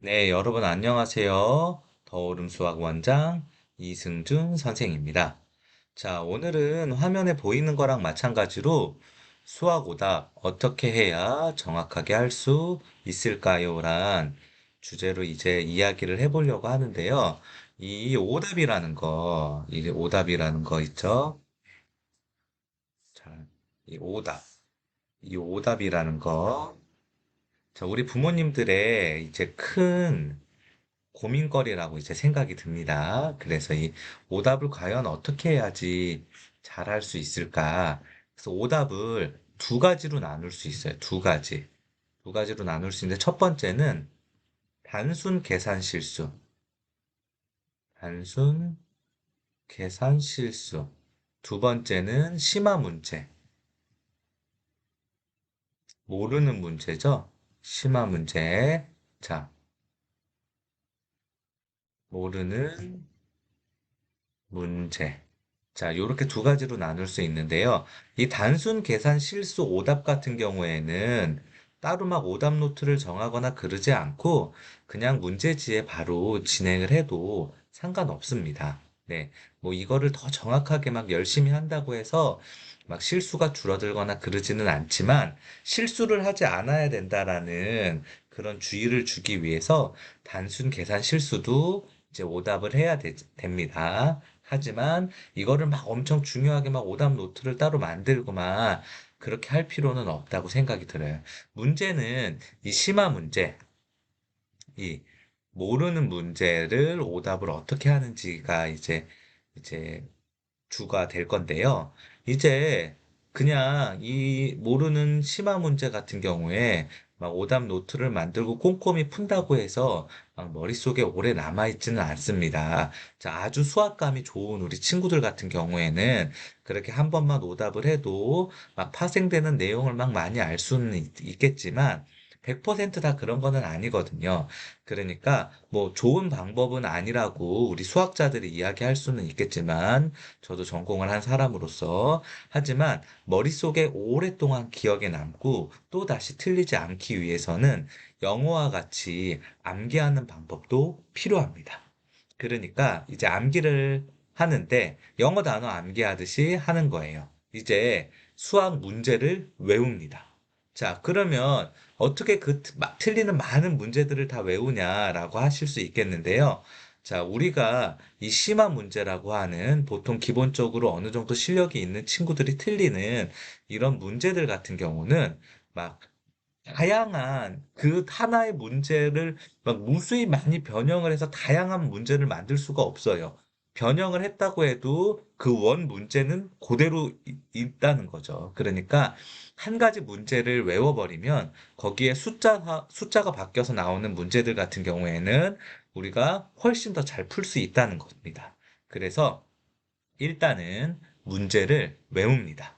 네, 여러분 안녕하세요. 더오름 수학 원장 이승준 선생입니다. 자, 오늘은 화면에 보이는 거랑 마찬가지로 수학 오답 어떻게 해야 정확하게 할 수 있을까요? 란 주제로 이제 이야기를 해보려고 하는데요. 이 오답이라는 거, 이게 오답이라는 거 있죠? 자, 이 오답, 이 오답이라는 거. 자, 우리 부모님들의 이제 큰 고민거리라고 이제 생각이 듭니다. 그래서 이 오답을 과연 어떻게 해야지 잘할 수 있을까? 그래서 오답을 두 가지로 나눌 수 있어요. 두 가지. 두 가지로 나눌 수 있는데 첫 번째는 단순 계산 실수. 단순 계산 실수. 두 번째는 심화 문제. 모르는 문제죠? 심화 문제. 자, 모르는 문제. 자, 요렇게 두 가지로 나눌 수 있는데요. 이 단순 계산 실수 오답 같은 경우에는 따로 막 오답 노트를 정하거나 그러지 않고 그냥 문제지에 바로 진행을 해도 상관없습니다. 네. 뭐 이거를 더 정확하게 막 열심히 한다고 해서 막 실수가 줄어들거나 그러지는 않지만 실수를 하지 않아야 된다라는 그런 주의를 주기 위해서 단순 계산 실수도 이제 오답을 해야 되- 됩니다. 하지만 이거를 막 엄청 중요하게 막 오답 노트를 따로 만들고 막 그렇게 할 필요는 없다고 생각이 들어요. 문제는 이 심화 문제, 이 모르는 문제를 오답을 어떻게 하는지가 이제 이제 주가 될 건데요. 이제 그냥 이 모르는 심화 문제 같은 경우에 막 오답 노트를 만들고 꼼꼼히 푼다고 해서 막 머릿속에 오래 남아있지는 않습니다. 자, 아주 수학감이 좋은 우리 친구들 같은 경우에는 그렇게 한 번만 오답을 해도 막 파생되는 내용을 막 많이 알 수는 있- 있겠지만 100%다 그런 거는 아니거든요. 그러니까 뭐 좋은 방법은 아니라고 우리 수학자들이 이야기할 수는 있겠지만 저도 전공을 한 사람으로서 하지만 머릿속에 오랫동안 기억에 남고 또 다시 틀리지 않기 위해서는 영어와 같이 암기하는 방법도 필요합니다. 그러니까 이제 암기를 하는데 영어 단어 암기하듯이 하는 거예요. 이제 수학 문제를 외웁니다. 자, 그러면 어떻게 그 틀리는 많은 문제들을 다 외우냐라고 하실 수 있겠는데요. 자, 우리가 이 심화 문제라고 하는 보통 기본적으로 어느 정도 실력이 있는 친구들이 틀리는 이런 문제들 같은 경우는 막 다양한 그 하나의 문제를 막 무수히 많이 변형을 해서 다양한 문제를 만들 수가 없어요. 변형을 했다고 해도 그 원 문제는 그대로 이- 있다는 거죠. 그러니까 한 가지 문제를 외워버리면 거기에 숫자가, 숫자가 바뀌어서 나오는 문제들 같은 경우에는 우리가 훨씬 더 잘 풀 수 있다는 겁니다. 그래서 일단은 문제를 외웁니다.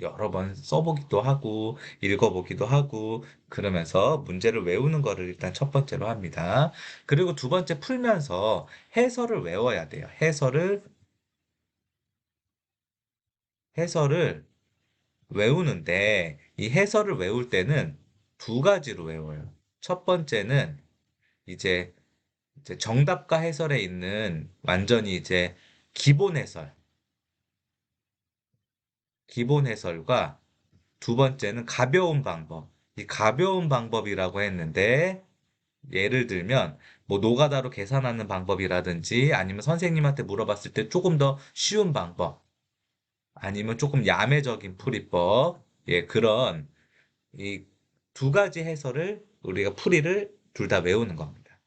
여러 번 써보기도 하고, 읽어보기도 하고, 그러면서 문제를 외우는 거를 일단 첫 번째로 합니다. 그리고 두 번째 풀면서 해설을 외워야 돼요. 해설을, 해설을 외우는데, 이 해설을 외울 때는 두 가지로 외워요. 첫 번째는 이제, 정답과 해설에 있는 완전히 이제 기본 해설, 기본 해설과 두 번째는 가벼운 방법. 이 가벼운 방법이라고 했는데, 예를 들면, 뭐, 노가다로 계산하는 방법이라든지, 아니면 선생님한테 물어봤을 때 조금 더 쉬운 방법, 아니면 조금 야매적인 풀이법, 예, 그런, 이 두 가지 해설을, 우리가 풀이를 둘 다 외우는 겁니다.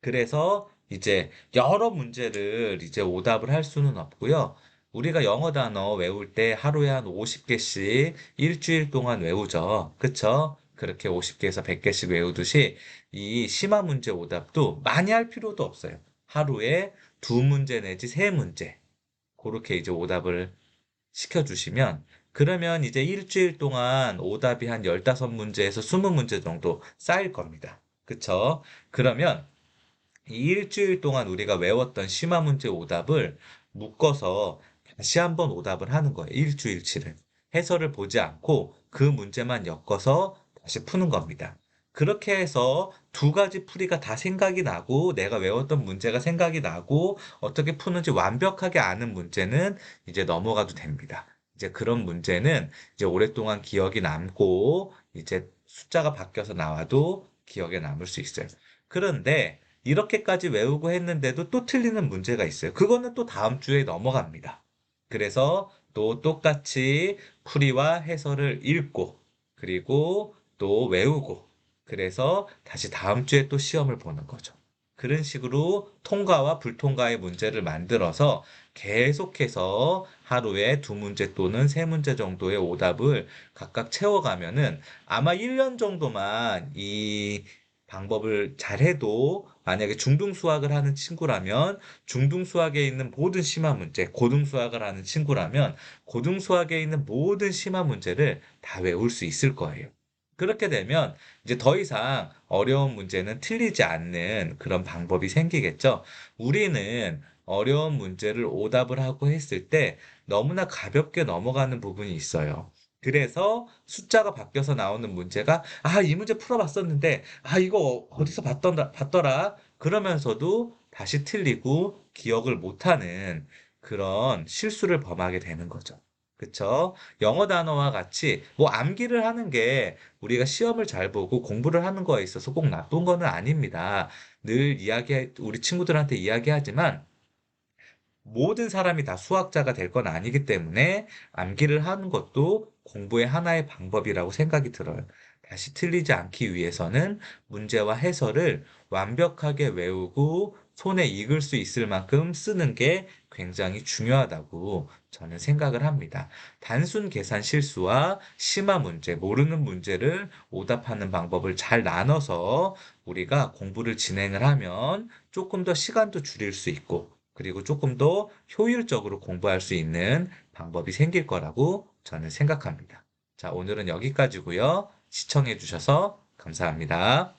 그래서 이제 여러 문제를 이제 오답을 할 수는 없고요. 우리가 영어 단어 외울 때 하루에 한 50개씩 일주일 동안 외우죠. 그쵸? 그렇게 50개에서 100개씩 외우듯이 이 심화 문제 오답도 많이 할 필요도 없어요. 하루에 두 문제 내지 세 문제. 그렇게 이제 오답을 시켜주시면 그러면 이제 일주일 동안 오답이 한 15문제에서 20문제 정도 쌓일 겁니다. 그쵸? 그러면 이 일주일 동안 우리가 외웠던 심화 문제 오답을 묶어서 다시 한번 오답을 하는 거예요. 일주일치를. 해설을 보지 않고 그 문제만 엮어서 다시 푸는 겁니다. 그렇게 해서 두 가지 풀이가 다 생각이 나고 내가 외웠던 문제가 생각이 나고 어떻게 푸는지 완벽하게 아는 문제는 이제 넘어가도 됩니다. 이제 그런 문제는 이제 오랫동안 기억이 남고 이제 숫자가 바뀌어서 나와도 기억에 남을 수 있어요. 그런데 이렇게까지 외우고 했는데도 또 틀리는 문제가 있어요. 그거는 또 다음 주에 넘어갑니다. 그래서 또 똑같이 풀이와 해설을 읽고 그리고 또 외우고 그래서 다시 다음 주에 또 시험을 보는 거죠. 그런 식으로 통과와 불통과의 문제를 만들어서 계속해서 하루에 두 문제 또는 세 문제 정도의 오답을 각각 채워가면은 아마 1년 정도만 이 방법을 잘해도 만약에 중등 수학을 하는 친구라면 중등 수학에 있는 모든 심화 문제, 고등 수학을 하는 친구라면 고등 수학에 있는 모든 심화 문제를 다 외울 수 있을 거예요. 그렇게 되면 이제 더 이상 어려운 문제는 틀리지 않는 그런 방법이 생기겠죠. 우리는 어려운 문제를 오답을 하고 했을 때 너무나 가볍게 넘어가는 부분이 있어요. 그래서 숫자가 바뀌어서 나오는 문제가 아, 이 문제 풀어봤었는데 아, 이거 어디서 봤더라, 봤더라. 그러면서도 다시 틀리고 기억을 못하는 그런 실수를 범하게 되는 거죠. 그쵸? 영어 단어와 같이 뭐 암기를 하는 게 우리가 시험을 잘 보고 공부를 하는 거에 있어서 꼭 나쁜 거는 아닙니다. 늘 이야기, 우리 친구들한테 이야기하지만 모든 사람이 다 수학자가 될 건 아니기 때문에 암기를 하는 것도 공부의 하나의 방법이라고 생각이 들어요. 다시 틀리지 않기 위해서는 문제와 해설을 완벽하게 외우고 손에 익을 수 있을 만큼 쓰는 게 굉장히 중요하다고 저는 생각을 합니다. 단순 계산 실수와 심화 문제, 모르는 문제를 오답하는 방법을 잘 나눠서 우리가 공부를 진행을 하면 조금 더 시간도 줄일 수 있고 그리고 조금 더 효율적으로 공부할 수 있는 방법이 생길 거라고 저는 생각합니다. 자, 오늘은 여기까지고요. 시청해 주셔서 감사합니다.